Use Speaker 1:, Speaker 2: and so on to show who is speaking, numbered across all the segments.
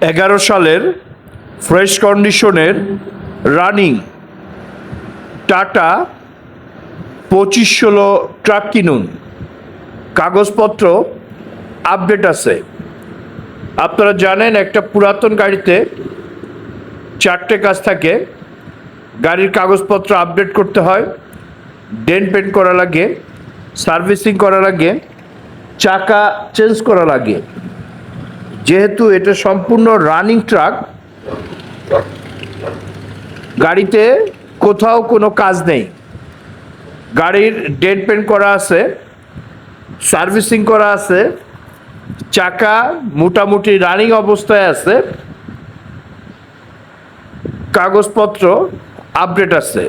Speaker 1: এগারো সালের ফ্রেশ কন্ডিশনের রানিং টাটা পঁচিশ ষোলো ট্রাক কিনুন। কাগজপত্র আপডেট আছে। আপনারা জানেন একটা পুরাতন গাড়িতে চারটে কাজ থাকে। গাড়ির কাগজপত্র আপডেট করতে হয়, ডেন পেন্ট করা লাগে, সার্ভিসিং করা লাগে, চাকা চেঞ্জ করা লাগে। যেহেতু এটা সম্পূর্ণ রানিং ট্রাক গাড়িতে কোথাও কোনো কাজ নেই। গাড়ির ডেড পেন্ট করা আছে সার্ভিসিং করা আছে, চাকা মোটামুটি রানিং অবস্থায় আছে, কাগজপত্র আপডেট আছে।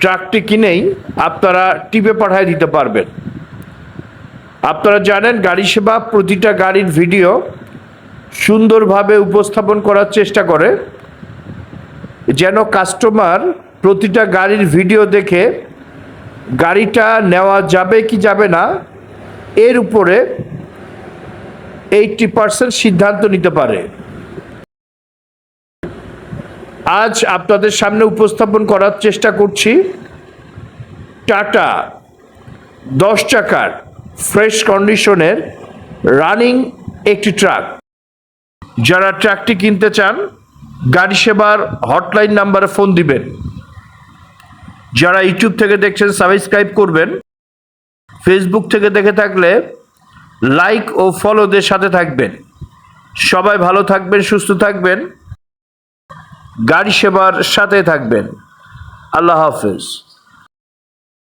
Speaker 1: ট্রাকটি কিনেই আপনারা টিপে পাঠায় দিতে পারবেন। আপনারা জানেন গাড়ি সেবা প্রতিটা গাড়ির ভিডিও সুন্দরভাবে উপস্থাপন করার চেষ্টা করে, যেন কাস্টমার প্রতিটা গাড়ির ভিডিও দেখে গাড়িটা নেওয়া যাবে কি যাবে না, এর উপরে এইটটি পার্সেন্ট সিদ্ধান্ত নিতে পারে। আজ আপনাদের সামনে উপস্থাপন করার চেষ্টা করছি টাটা, দশ চাকার। ফ্রেশ কন্ডিশনের রানিং একটি ট্রাক। যারা ট্রাকটি কিনতে চান, গাড়ি সেবার হটলাইন নাম্বারে ফোন দিবেন। যারা ইউটিউব থেকে দেখছেন, সাবস্ক্রাইব করবেন। ফেসবুক থেকে দেখে থাকলে লাইক ও ফলোদের সাথে থাকবেন। সবাই ভালো থাকবেন, সুস্থ থাকবেন। গাড়ি সেবার সাথে থাকবেন। আল্লাহ হাফেজ।